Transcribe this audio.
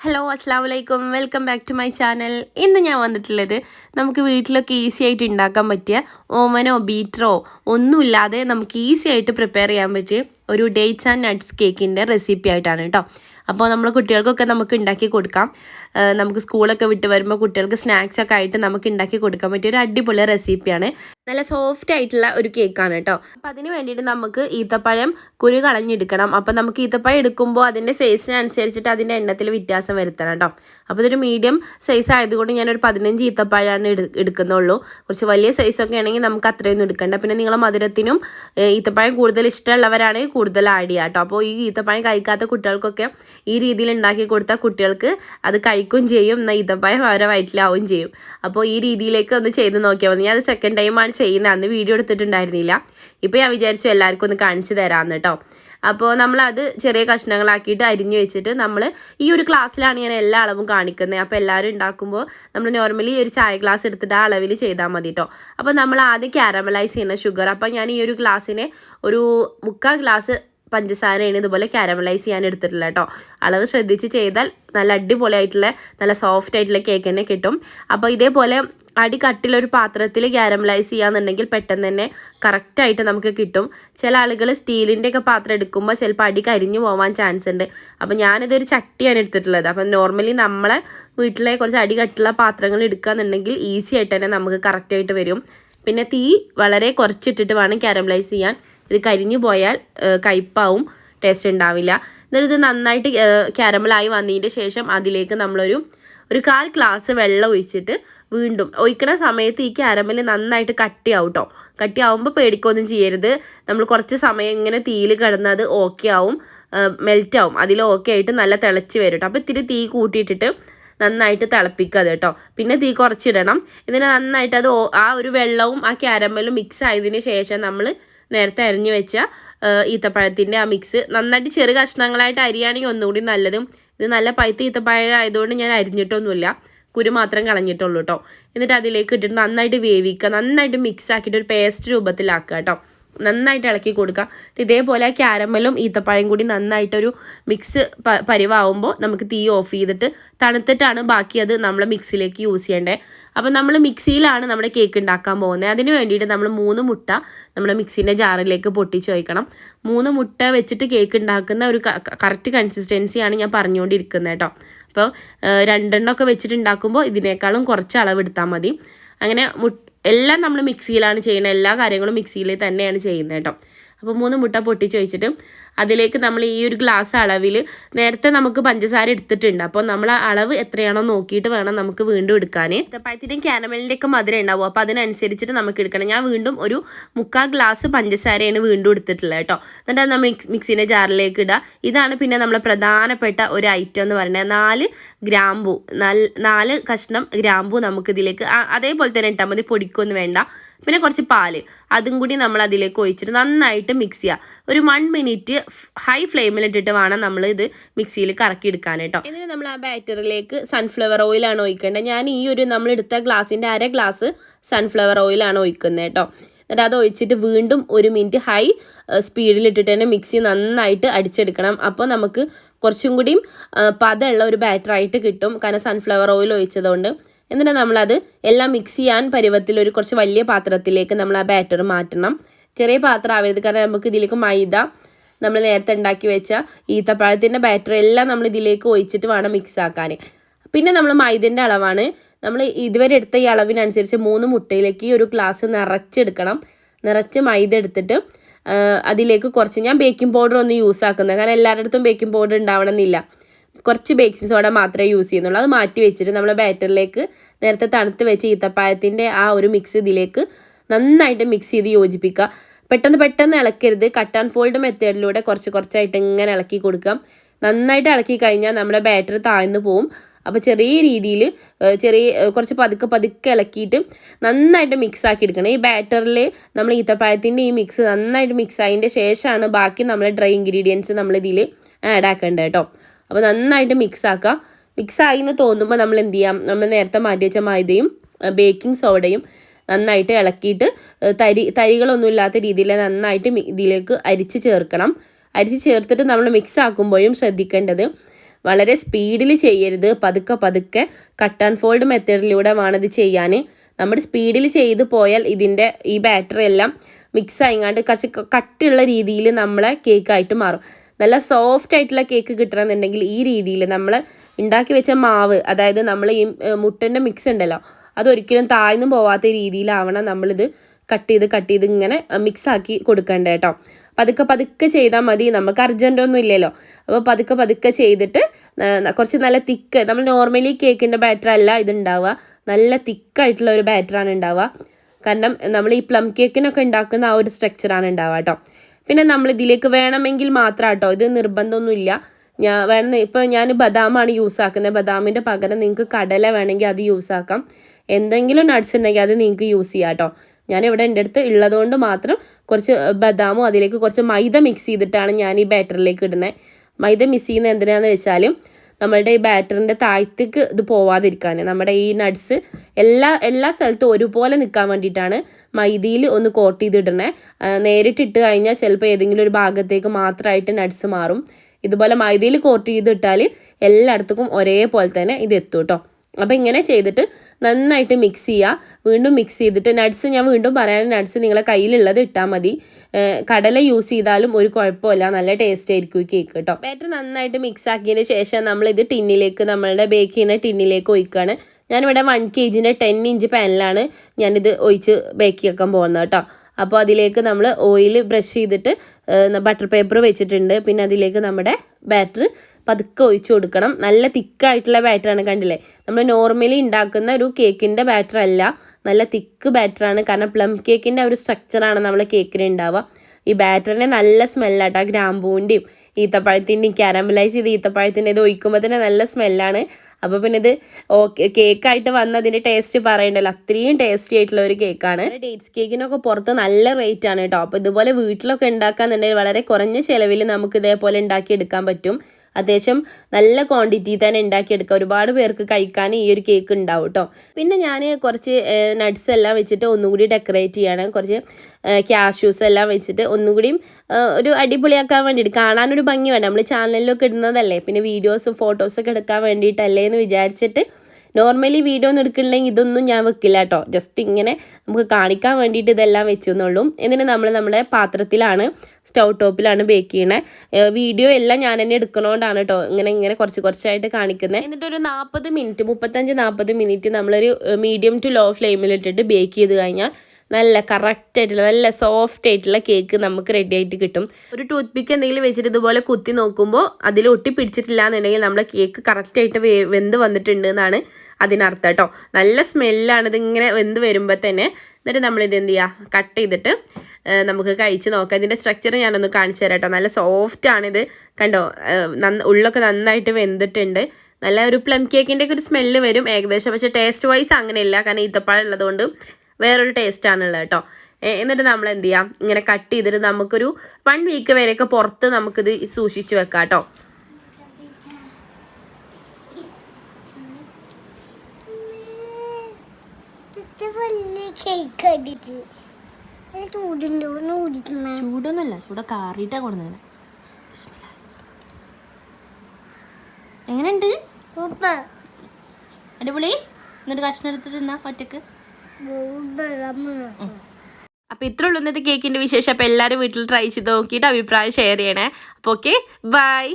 Hello അസ്സാം വലൈക്കും welcome back to my channel ഇന്ന് ഞാൻ വന്നിട്ടുള്ളത് നമുക്ക് വീട്ടിലൊക്കെ ഈസി ആയിട്ട് ഉണ്ടാക്കാൻ പറ്റിയ ഓമനോ ബീറ്ററോ ഒന്നുമില്ലാതെ നമുക്ക് ഈസി ആയിട്ട് പ്രിപ്പയർ ചെയ്യാൻ പറ്റിയ ഒരു ഡേറ്റ്സ് ആൻഡ് നട്ട്സ് കേക്കിന്റെ റെസിപ്പി ആയിട്ടാണ് കേട്ടോ അപ്പോൾ നമ്മൾ കുട്ടികൾക്കൊക്കെ നമുക്ക് ഉണ്ടാക്കി കൊടുക്കാം. നമുക്ക് സ്കൂളൊക്കെ വിട്ട് വരുമ്പോൾ കുട്ടികൾക്ക് സ്നാക്സ് ഒക്കെ ആയിട്ട് നമുക്ക് ഉണ്ടാക്കി കൊടുക്കാൻ പറ്റിയ ഒരു അടിപൊളി റെസിപ്പിയാണ് നല്ല സോഫ്റ്റ് ആയിട്ടുള്ള ഒരു കേക്കാണ് കേട്ടോ അപ്പം അതിന് വേണ്ടിയിട്ട് നമുക്ക് ഈത്തപ്പഴം കുരു കളഞ്ഞെടുക്കണം. അപ്പം നമുക്ക് ഈത്തപ്പഴം എടുക്കുമ്പോൾ അതിന്റെ സൈസിനനുസരിച്ചിട്ട് അതിന്റെ എണ്ണത്തിൽ വ്യത്യാസം വരുത്തണം കേട്ടോ അപ്പോൾ ഇതൊരു മീഡിയം സൈസ് ആയതുകൊണ്ട് ഞാനൊരു പതിനഞ്ച് ഈത്തപ്പഴമാണ് എടു എടുക്കുന്നുള്ളൂ. കുറച്ച് വലിയ സൈസൊക്കെ ആണെങ്കിൽ നമുക്ക് അത്രയൊന്നും എടുക്കണ്ട. പിന്നെ നിങ്ങൾ മധുരത്തിനും ഈത്തപ്പഴം കൂടുതൽ ഇഷ്ടമുള്ളവരാണെങ്കിൽ കൂടുതൽ ആഡ് ചെയ്യുക കേട്ടോ അപ്പോൾ ഈ ഈത്തപ്പഴം കഴിക്കാത്ത കുട്ടികൾക്കൊക്കെ ഈ രീതിയിൽ ഉണ്ടാക്കി കൊടുത്താൽ കുട്ടികൾക്ക് അത് കഴിക്കുകയും ചെയ്യും. എന്നാൽ ഈത്തപ്പഴം അവരെ വയറ്റിലാവുകയും ചെയ്യും. അപ്പോൾ ഈ രീതിയിലേക്ക് ഒന്ന് ചെയ്ത് നോക്കിയാൽ മതി. ഞാൻ അത് സെക്കൻഡ് ടൈമാണ് ചെയ്യുന്നത് അന്ന് വീഡിയോ എടുത്തിട്ടുണ്ടായിരുന്നില്ല. ഇപ്പോൾ ഞാൻ വിചാരിച്ചു എല്ലാവർക്കും ഒന്ന് കാണിച്ചു തരാമെന്ന് കേട്ടോ അപ്പോൾ നമ്മളത് ചെറിയ കഷ്ണങ്ങളാക്കിയിട്ട് അരിഞ്ഞു വെച്ചിട്ട് നമ്മൾ ഈ ഒരു ക്ലാസ്സിലാണ് ഞാൻ എല്ലാ അളവും കാണിക്കുന്നത്. അപ്പോൾ എല്ലാവരും ഉണ്ടാക്കുമ്പോൾ നമ്മൾ നോർമലി ഒരു ചായ ഗ്ലാസ് എടുത്തിട്ട് ആ അളവിൽ ചെയ്താൽ മതി കേട്ടോ അപ്പോൾ നമ്മൾ ആദ്യം ക്യാരമലൈസ് ചെയ്യുന്ന ഷുഗർ അപ്പോൾ ഞാൻ ഈ ഒരു ഗ്ലാസ്സിനെ ഒരു മുക്കാൽ ഗ്ലാസ് പഞ്ചസാരയാണ് ഇതുപോലെ കാരമലൈസ് ചെയ്യാൻ എടുത്തിട്ടില്ല കേട്ടോ അളവ് ശ്രദ്ധിച്ച് ചെയ്താൽ നല്ല അടിപൊളിയായിട്ടുള്ള നല്ല സോഫ്റ്റ് ആയിട്ടുള്ള കേക്ക് തന്നെ കിട്ടും. അപ്പോൾ ഇതേപോലെ അടി കട്ടിലൊരു പാത്രത്തിൽ ക്യാരമലൈസ് ചെയ്യാന്നുണ്ടെങ്കിൽ പെട്ടെന്ന് തന്നെ കറക്റ്റായിട്ട് നമുക്ക് കിട്ടും. ചില ആളുകൾ സ്റ്റീലിന്റെ ഒക്കെ പാത്രം എടുക്കുമ്പോൾ ചിലപ്പോൾ അടി കരിഞ്ഞു പോകാൻ ചാൻസ് ഉണ്ട്. അപ്പം ഞാനിതൊരു ചട്ടിയാണ് എടുത്തിട്ടുള്ളത്. അപ്പം നോർമലി നമ്മളെ വീട്ടിലെ കുറച്ച് അടി കട്ടുള്ള പാത്രങ്ങൾ എടുക്കുകയെന്നുണ്ടെങ്കിൽ ഈസി ആയിട്ട് തന്നെ നമുക്ക് കറക്റ്റായിട്ട് വരും. പിന്നെ തീ വളരെ കുറച്ചിട്ടിട്ട് വേണം ക്യാരമലൈസ് ചെയ്യാൻ. ഇത് കരിഞ്ഞു പോയാൽ കയ്പാവും ടേസ്റ്റ് ഉണ്ടാവില്ല. എന്നിട്ട് ഇത് നന്നായിട്ട് ക്യാരമലായി വന്നതിന്റെ ശേഷം അതിലേക്ക് നമ്മളൊരു ഒരു കാൽ ഗ്ലാസ് വെള്ളം ഒഴിച്ചിട്ട് വീണ്ടും ഒഴിക്കണ സമയത്ത് ഈ ക്യാരമൽ നന്നായിട്ട് കട്ടിയാവും കേട്ടോ കട്ടിയാവുമ്പോൾ പേടിക്കൊന്നും ചെയ്യരുത്. നമ്മൾ കുറച്ച് സമയം ഇങ്ങനെ തീയിൽ കിടന്ന് അത് ഓക്കെ ആവും മെൽറ്റ് ആവും. അതിൽ ഓക്കെ ആയിട്ട് നല്ല തിളച്ച് വരും കേട്ടോ അപ്പോൾ ഇത്തിരി തീ കൂട്ടിയിട്ടിട്ട് നന്നായിട്ട് തിളപ്പിക്കുക അത് കേട്ടോ പിന്നെ തീ കുറച്ചിടണം. ഇതിന് നന്നായിട്ട് അത് ആ ഒരു വെള്ളവും ആ ക്യാരമലും മിക്സ് ആയതിന് ശേഷം നമ്മൾ നേരത്തെ അരിഞ്ഞു വെച്ച ഈത്തപ്പഴത്തിന്റെ ആ മിക്സ് നന്നായിട്ട് ചെറു കഷ്ണങ്ങളായിട്ട് അരിയാണെങ്കിൽ ഒന്നുകൂടി നല്ലതും ഇത് നല്ല പഴുത്ത ഈത്തപ്പഴം ആയതുകൊണ്ട് ഞാൻ അരിഞ്ഞിട്ടൊന്നുമില്ല. കുരു മാത്രം കളഞ്ഞിട്ടുള്ളൂ കേട്ടോ എന്നിട്ട് അതിലേക്ക് ഇട്ടിട്ട് നന്നായിട്ട് വേവിക്കുക. നന്നായിട്ട് മിക്സ് ആക്കിയിട്ട് ഒരു പേസ്റ്റ് രൂപത്തിലാക്കുക കേട്ടോ നന്നായിട്ട് ഇളക്കി കൊടുക്കുക. ഇതേപോലെ ക്യാരമലും ഈത്തപ്പഴം കൂടി നന്നായിട്ടൊരു മിക്സ് പരിവാകുമ്പോൾ നമുക്ക് തീ ഓഫ് ചെയ്തിട്ട് തണുത്തിട്ടാണ് ബാക്കി അത് നമ്മൾ മിക്സിലേക്ക് യൂസ് ചെയ്യേണ്ടത് അപ്പോൾ നമ്മൾ മിക്സിയിലാണ് നമ്മുടെ കേക്ക് ഉണ്ടാക്കാൻ പോകുന്നത്. അതിന് വേണ്ടിയിട്ട് നമ്മൾ മൂന്ന് മുട്ട നമ്മുടെ മിക്സീന്റെ ജാറിലേക്ക് പൊട്ടിച്ച് വയ്ക്കണം മൂന്ന് മുട്ട വെച്ചിട്ട് കേക്ക് ഉണ്ടാക്കുന്ന ഒരു കറക്റ്റ് കൺസിസ്റ്റൻസിയാണ് ഞാൻ പറഞ്ഞുകൊണ്ടിരിക്കുന്നത് കേട്ടോ. അപ്പോൾ രണ്ടെണ്ണമൊക്കെ വെച്ചിട്ട് ഉണ്ടാക്കുമ്പോൾ ഇതിനേക്കാളും കുറച്ച് അളവെടുത്താൽ മതി. അങ്ങനെ എല്ലാം നമ്മൾ മിക്സിയിലാണ് ചെയ്യുന്നത്. എല്ലാ കാര്യങ്ങളും മിക്സിയിൽ തന്നെയാണ് ചെയ്യുന്നത് കേട്ടോ. അപ്പോൾ മൂന്ന് മുട്ട പൊട്ടിച്ച് വെച്ചിട്ട് അതിലേക്ക് നമ്മൾ ഈ ഒരു ഗ്ലാസ് അളവിൽ നേരത്തെ നമുക്ക് പഞ്ചസാര എടുത്തിട്ടുണ്ട്. അപ്പോൾ നമ്മൾ അളവ് എത്രയാണോ നോക്കിയിട്ട് വേണം നമുക്ക് വീണ്ടും എടുക്കാൻ. പഴത്തിന്റെയും ക്യാരമലിന്റെയൊക്കെ മധുരം ഉണ്ടാവും. അപ്പോൾ അതിനനുസരിച്ചിട്ട് നമുക്ക് എടുക്കണം. ഞാൻ വീണ്ടും ഒരു മുക്കാൽ ഗ്ലാസ് പഞ്ചസാരയാണ് വീണ്ടും എടുത്തിട്ടുള്ളത് കേട്ടോ. എന്നിട്ട് നമ്മൾ മിക്സിന്റെ ജാറിലേക്ക് ഇടുക. ഇതാണ് പിന്നെ നമ്മളെ പ്രധാനപ്പെട്ട ഒരു ഐറ്റം എന്ന് പറയുന്നത്. നാല് ഗ്രാമ്പു നാല് കഷ്ണം ഗ്രാമ്പു നമുക്ക് ഇതിലേക്ക് അതേപോലെ തന്നെ ഇട്ടാൽ മതി. പൊടിക്കൊന്നും വേണ്ട. പിന്നെ കുറച്ച് പാൽ. അതും കൂടി നമ്മൾ അതിലേക്ക് ഒഴിച്ചിട്ട് നന്നായിട്ട് മിക്സ് ചെയ്യുക. ഒരു വൺ മിനിറ്റ് ഹൈ ഫ്ലെയിമിൽ ഇട്ടിട്ട് വേണം നമ്മൾ ഇത് മിക്സിയിൽ കറക്കി എടുക്കാൻ കേട്ടോ. എന്നിട്ട് നമ്മൾ ആ ബാറ്ററിലേക്ക് സൺഫ്ലവർ ഓയിലാണ് ഒഴിക്കേണ്ടത്. ഞാൻ ഈ ഒരു നമ്മൾ എടുത്ത ഗ്ലാസിന്റെ അര ഗ്ലാസ് സൺഫ്ലവർ ഓയിലാണ് ഒഴിക്കുന്നത് കേട്ടോ. എന്നിട്ട് അത് ഒഴിച്ചിട്ട് വീണ്ടും ഒരു മിനിറ്റ് ഹൈ സ്പീഡിൽ ഇട്ടിട്ട് തന്നെ മിക്സി നന്നായിട്ട് അടിച്ചെടുക്കണം. അപ്പോൾ നമുക്ക് കുറച്ചും കൂടിയും പതമുള്ള ഒരു ബാറ്റർ ആയിട്ട് കിട്ടും. കാരണം സൺഫ്ലവർ ഓയിൽ ഒഴിച്ചതുകൊണ്ട്. എന്നിട്ട് നമ്മളത് എല്ലാം മിക്സ് ചെയ്യാൻ പരുവത്തിൽ ഒരു കുറച്ച് വലിയ പാത്രത്തിലേക്ക് നമ്മൾ ആ ബാറ്റർ മാറ്റണം. ചെറിയ പാത്രം ആവരുത്. കാരണം നമുക്ക് ഇതിലേക്ക് മൈദ നമ്മൾ നേരത്തെ ഉണ്ടാക്കി വെച്ച ഈത്തപ്പഴത്തിന്റെ ബാറ്റർ എല്ലാം നമ്മൾ ഇതിലേക്ക് ഒഴിച്ചിട്ട് വേണം മിക്സ് ആക്കാൻ. പിന്നെ നമ്മൾ മൈദന്റെ അളവാണ്. നമ്മൾ ഇതുവരെ എടുത്ത ഈ അളവിനനുസരിച്ച് മൂന്ന് മുട്ടയിലേക്ക് ഈ ഒരു ഗ്ലാസ് നിറച്ചെടുക്കണം. നിറച്ച് മൈദ എടുത്തിട്ട് അതിലേക്ക് കുറച്ച് ഞാൻ ബേക്കിംഗ് പൗഡർ ഒന്ന് യൂസ് ആക്കുന്നത് കാരണം എല്ലാവരുടെ അടുത്തും ബേക്കിംഗ് പൗഡർ ഉണ്ടാവണമെന്നില്ല. കുറച്ച് ബേക്കിംഗ് സോഡ മാത്രമേ യൂസ് ചെയ്യുന്നുള്ളൂ. അത് മാറ്റി വെച്ചിട്ട് നമ്മൾ ബാറ്ററിലേക്ക് നേരത്തെ തണുത്ത് വെച്ച ഈത്തപ്പായത്തിന്റെ ആ ഒരു മിക്സ് ഇതിലേക്ക് നന്നായിട്ട് മിക്സ് ചെയ്ത് യോജിപ്പിക്കുക. പെട്ടെന്ന് പെട്ടെന്ന് ഇളക്കരുത്. കട്ട് ആൻഡ് ഫോൾഡ് മെത്തേഡിലൂടെ കുറച്ച് കുറച്ചായിട്ട് ഇങ്ങനെ ഇളക്കി കൊടുക്കാം. നന്നായിട്ട് ഇളക്കി കഴിഞ്ഞാൽ നമ്മുടെ ബാറ്ററി താഴ്ന്നു പോവും. അപ്പോൾ ചെറിയ രീതിയിൽ ചെറിയ കുറച്ച് പതുക്കെ പതുക്കെ ഇളക്കിയിട്ട് നന്നായിട്ട് മിക്സ് ആക്കി എടുക്കണം. ഈ ബാറ്ററിൽ നമ്മൾ ഈത്തപ്പഴത്തിന്റെ ഈ മിക്സ് നന്നായിട്ട് മിക്സ് ആയതിന്റെ ശേഷമാണ് ബാക്കി നമ്മൾ ഡ്രൈ ഇൻഗ്രീഡിയൻസ് നമ്മൾ ഇതിൽ ആഡ് ആക്കേണ്ടത് കേട്ടോ. അപ്പോൾ നന്നായിട്ട് മിക്സ് ആക്കുക മിക്സ് ആയി എന്ന് തോന്നുമ്പോൾ നമ്മൾ എന്ത് ചെയ്യാം? നമ്മൾ നേരത്തെ മാറ്റി വെച്ച മൈദയും ബേക്കിംഗ് സോഡയും നന്നായിട്ട് ഇളക്കിയിട്ട് തരി തരികളൊന്നും ഇല്ലാത്ത രീതിയിൽ നന്നായിട്ട് ഇതിലേക്ക് അരിച്ച് ചേർക്കണം. അരിച്ച് ചേർത്തിട്ട് നമ്മൾ മിക്സ് ആക്കുമ്പോഴും ശ്രദ്ധിക്കേണ്ടത് വളരെ സ്പീഡിൽ ചെയ്യരുത്. പതുക്കെ പതുക്കെ കട്ട് ആൻഡ് ഫോൾഡ് മെത്തേഡിലൂടെ ഇത് ചെയ്യാൻ. നമ്മൾ സ്പീഡിൽ ചെയ്ത് പോയാൽ ഇതിന്റെ ഈ ബാറ്ററി എല്ലാം മിക്സ് ആയിങ്ങാണ്ട് കുറച്ച് കട്ടിയുള്ള രീതിയിൽ നമ്മളെ കേക്കായിട്ട് മാറും. നല്ല സോഫ്റ്റ് ആയിട്ടുള്ള കേക്ക് കിട്ടണമെന്നുണ്ടെങ്കിൽ ഈ രീതിയിൽ നമ്മൾ ഉണ്ടാക്കി വെച്ച മാവ് അതായത് നമ്മൾ ഈ മുട്ടന്റെ മിക്സ് ഉണ്ടല്ലോ അതൊരിക്കലും താഴ്ന്നും പോവാത്ത രീതിയിലാവണം നമ്മളിത് കട്ട് ചെയ്ത് കട്ട് ചെയ്ത് ഇങ്ങനെ മിക്സ് ആക്കി കൊടുക്കേണ്ടത് കേട്ടോ പതുക്കെ പതുക്കെ ചെയ്താൽ മതി. നമുക്ക് അർജന്റൊന്നും ഇല്ലല്ലോ. അപ്പോൾ പതുക്കെ പതുക്കെ ചെയ്തിട്ട് കുറച്ച് നല്ല തിക്ക് നമ്മൾ നോർമലി കേക്കിന്റെ ബാറ്റർ അല്ല ഇതുണ്ടാവുക. നല്ല തിക്കായിട്ടുള്ള ഒരു ബാറ്ററാണ് ഉണ്ടാവുക. കാരണം നമ്മൾ ഈ പ്ലം കേക്കിനൊക്കെ ഉണ്ടാക്കുന്ന ആ ഒരു സ്ട്രക്ചറാണ് ഉണ്ടാവുക കേട്ടോ പിന്നെ നമ്മൾ ഇതിലേക്ക് വേണമെങ്കിൽ മാത്രം കേട്ടോ ഇത് നിർബന്ധമൊന്നുമില്ല. ഞാൻ വേണം ഇപ്പോൾ ഞാൻ ബദാമാണ് യൂസ് ആക്കുന്നത്. ബദാമിന്റെ പകരം നിങ്ങൾക്ക് കടല വേണമെങ്കിൽ അത് യൂസ് ആക്കാം. എന്തെങ്കിലും നട്ട്സ് ഉണ്ടെങ്കിൽ അത് നിങ്ങൾക്ക് യൂസ് ചെയ്യാം കേട്ടോ ഞാനിവിടെ എന്റെ അടുത്ത് ഉള്ളതുകൊണ്ട് മാത്രം കുറച്ച് ബദാമും അതിലേക്ക് കുറച്ച് മൈദ മിക്സ് ചെയ്തിട്ടാണ് ഞാൻ ഈ ബാറ്ററിലേക്ക് ഇടുന്നത് മൈദ മിക്സ് ചെയ്യുന്നത് എന്തിനാന്ന് വെച്ചാൽ നമ്മളുടെ ഈ ബാറ്ററിന്റെ താഴത്തേക്ക് ഇത് പോവാതിരിക്കാൻ നമ്മുടെ ഈ നട്ട്സ് എല്ലാ എല്ലാ സ്ഥലത്തും ഒരുപോലെ നിൽക്കാൻ വേണ്ടിയിട്ടാണ് മൈദയിൽ ഒന്ന് കോട്ട് ചെയ്തിടണേ നേരിട്ടിട്ട് കഴിഞ്ഞാൽ ചിലപ്പോൾ ഏതെങ്കിലും ഒരു ഭാഗത്തേക്ക് മാത്രമായിട്ട് നട്ട്സ് മാറും. ഇതുപോലെ മൈദയിൽ കോട്ട് ചെയ്തിട്ടാൽ എല്ലായിടത്തേക്കും ഒരേപോലെ തന്നെ ഇത് എത്തും കേട്ടോ അപ്പോൾ ഇങ്ങനെ ചെയ്തിട്ട് നന്നായിട്ട് മിക്സ് ചെയ്യുക വീണ്ടും മിക്സ് ചെയ്തിട്ട് നട്ട്സ് ഞാൻ വീണ്ടും പറയാൻ നട്ട്സ് നിങ്ങളെ കയ്യിലുള്ളത് ഇട്ടാൽ മതി. കടല യൂസ് ചെയ്താലും ഒരു കുഴപ്പമില്ല. നല്ല ടേസ്റ്റ് ആയിരിക്കും ഈ കേക്ക് കേട്ടോ ബാറ്റർ നന്നായിട്ട് മിക്സ് ആക്കിയതിന് ശേഷം നമ്മൾ ഇത് ടിന്നിലേക്ക് നമ്മളുടെ ബേക്ക് ചെയ്യുന്ന ടിന്നിലേക്ക് ഒഴിക്കുകയാണ് ഞാനിവിടെ വൺ കെ ജിന്റെ ടെൻ ഇഞ്ച് പാനിലാണ് ഞാനിത് ഒഴിച്ച് ബേക്ക് ചെയ്യാൻ പോകുന്നത് കേട്ടോ അപ്പോൾ അതിലേക്ക് നമ്മൾ ഓയിൽ ബ്രഷ് ചെയ്തിട്ട് ബട്ടർ പേപ്പർ വെച്ചിട്ടുണ്ട്. പിന്നെ അതിലേക്ക് നമ്മുടെ ബാറ്റർ പതുക്കെ ഒഴിച്ചു കൊടുക്കണം. നല്ല തിക്കായിട്ടുള്ള ബാറ്ററാണ് കണ്ടില്ലേ? നമ്മൾ നോർമലി ഉണ്ടാക്കുന്ന ഒരു കേക്കിന്റെ ബാറ്റർ അല്ല. നല്ല തിക്ക് ബാറ്ററാണ് കാരണം പ്ലം കേക്കിന്റെ ഒരു സ്ട്രക്ചറാണ് നമ്മൾ കേക്കിന് ഉണ്ടാവുക ഈ ബാറ്ററിന് നല്ല സ്മെല്ലാട്ടോ ഗ്രാമ്പൂവിന്റെയും ഈത്തപ്പഴത്തിന്റെയും കാരമലൈസ് ചെയ്ത് ഈത്തപ്പഴത്തിന്റെ ഇത് ഒഴിക്കുമ്പോൾ തന്നെ നല്ല സ്മെല്ലാണ് അപ്പോൾ പിന്നെ ഇത് ഓക്കെ കേക്കായിട്ട് വന്ന് അതിന്റെ ടേസ്റ്റ് പറയണ്ടല്ലോ. അത്രയും ടേസ്റ്റി ആയിട്ടുള്ള ഒരു കേക്കാണ് ഡേറ്റ്സ് കേക്കിനൊക്കെ പുറത്ത് നല്ല റേറ്റ് ആണ് കേട്ടോ. അപ്പോൾ ഇതുപോലെ വീട്ടിലൊക്കെ ഉണ്ടാക്കാന്നുണ്ടെങ്കിൽ വളരെ കുറഞ്ഞ ചിലവിൽ നമുക്ക് ഇതേപോലെ ഉണ്ടാക്കിയെടുക്കാൻ പറ്റും. അത്യാവശ്യം നല്ല ക്വാണ്ടിറ്റി തന്നെ ഉണ്ടാക്കിയെടുക്കുക. ഒരുപാട് പേർക്ക് കഴിക്കാൻ ഈ ഒരു കേക്ക് ഉണ്ടാവും കേട്ടോ പിന്നെ ഞാൻ കുറച്ച് നട്ട്സ് എല്ലാം വെച്ചിട്ട് ഒന്നും കൂടി ഡെക്കറേറ്റ് ചെയ്യാണ്. കുറച്ച് ക്യാഷ്യൂസ് എല്ലാം വെച്ചിട്ട് ഒന്നും കൂടിയും ഒരു അടിപൊളിയാക്കാൻ വേണ്ടിയിട്ട് കാണാനൊരു ഭംഗി വേണം നമ്മൾ ചാനലിലൊക്കെ ഇടുന്നതല്ലേ? പിന്നെ വീഡിയോസും ഫോട്ടോസൊക്കെ എടുക്കാൻ വേണ്ടിയിട്ടല്ലേ എന്ന് വിചാരിച്ചിട്ട് നോർമലി വീഡിയോ ഒന്നും എടുക്കണമെങ്കിൽ ഇതൊന്നും ഞാൻ വെക്കില്ല കേട്ടോ ജസ്റ്റ് ഇങ്ങനെ നമുക്ക് കാണിക്കാൻ വേണ്ടിയിട്ട് ഇതെല്ലാം വെച്ചു എന്നുള്ളൂ എന്നിട്ട് നമ്മൾ നമ്മുടെ പാത്രത്തിലാണ് സ്റ്റൗ ടോപ്പിലാണ് ബേക്ക് ചെയ്യണേ. വീഡിയോ എല്ലാം ഞാൻ തന്നെ എടുക്കണോണ്ടാണ് കേട്ടോ ഇങ്ങനെ ഇങ്ങനെ കുറച്ച് കുറച്ചായിട്ട് കാണിക്കുന്നത് എന്നിട്ട് ഒരു നാൽപ്പത് മിനിറ്റ് മുപ്പത്തഞ്ച് നാൽപ്പത് മിനിറ്റ് നമ്മളൊരു മീഡിയം ടു ലോ ഫ്ലെയിമിലിട്ടിട്ട് ബേക്ക് ചെയ്ത് കഴിഞ്ഞാൽ നല്ല കറക്റ്റ് ആയിട്ടുള്ള നല്ല സോഫ്റ്റ് ആയിട്ടുള്ള കേക്ക് നമുക്ക് റെഡി ആയിട്ട് കിട്ടും. ഒരു ടൂത്ത് പിക്ക് എന്തെങ്കിലും വെച്ചിട്ട് ഇതുപോലെ കുത്തി നോക്കുമ്പോൾ അതിൽ ഒട്ടി പിടിച്ചിട്ടില്ല എന്നുണ്ടെങ്കിൽ നമ്മുടെ കേക്ക് കറക്റ്റായിട്ട് വെന്ത് വന്നിട്ടുണ്ട് എന്നാണ് അതിനർത്ഥം കേട്ടോ നല്ല സ്മെല്ലാണ് ഇതിങ്ങനെ വെന്ത് വരുമ്പോൾ തന്നെ. എന്നിട്ട് നമ്മളിത് എന്ത് ചെയ്യുക കട്ട് ചെയ്തിട്ട് നമുക്ക് കഴിച്ച് നോക്കാം. ഇതിന്റെ സ്ട്രക്ചർ ഞാനൊന്ന് കാണിച്ചു തരാം കേട്ടോ നല്ല സോഫ്റ്റ് ആണിത്. കണ്ടോ? നന്ന ഉള്ളൊക്കെ നന്നായിട്ട് വെന്തിട്ടുണ്ട്. നല്ല ഒരു പ്ലം കേക്കിന്റെ ഒക്കെ ഒരു സ്മെല്ല് വരും ഏകദേശം. പക്ഷേ ടേസ്റ്റ് വൈസ് അങ്ങനെയില്ല. കാരണം ഈത്തപ്പഴം ഉള്ളതുകൊണ്ട് വേറൊരു ടേസ്റ്റാണുള്ളത് കേട്ടോ എന്നിട്ട് നമ്മൾ എന്ത് ചെയ്യാം ഇങ്ങനെ കട്ട് ചെയ്തിട്ട് നമുക്കൊരു വൺ വീക്ക് വരെയൊക്കെ പുറത്ത് നമുക്കിത് സൂക്ഷിച്ച് വെക്കാം കേട്ടോ ചൂടൊന്നുമല്ല ചൂട് കാറിയിട്ടാ കൊടുക്കുന്നത് എങ്ങനെയുണ്ട്? അടിപൊളി. എന്നിട്ട് കഷ്ണം എടുത്ത് തിന്നാ ഒറ്റയ്ക്ക്. അപ്പോൾ ഇത്ര ഉള്ളൂ ഇന്നത്തെ കേക്കിന്റെ വിശേഷം. അപ്പോൾ എല്ലാവരും വീട്ടിൽ ട്രൈ ചെയ്ത് നോക്കിയിട്ട് അഭിപ്രായം ഷെയർ ചെയ്യണേ. അപ്പോൾ ഓക്കെ ബൈ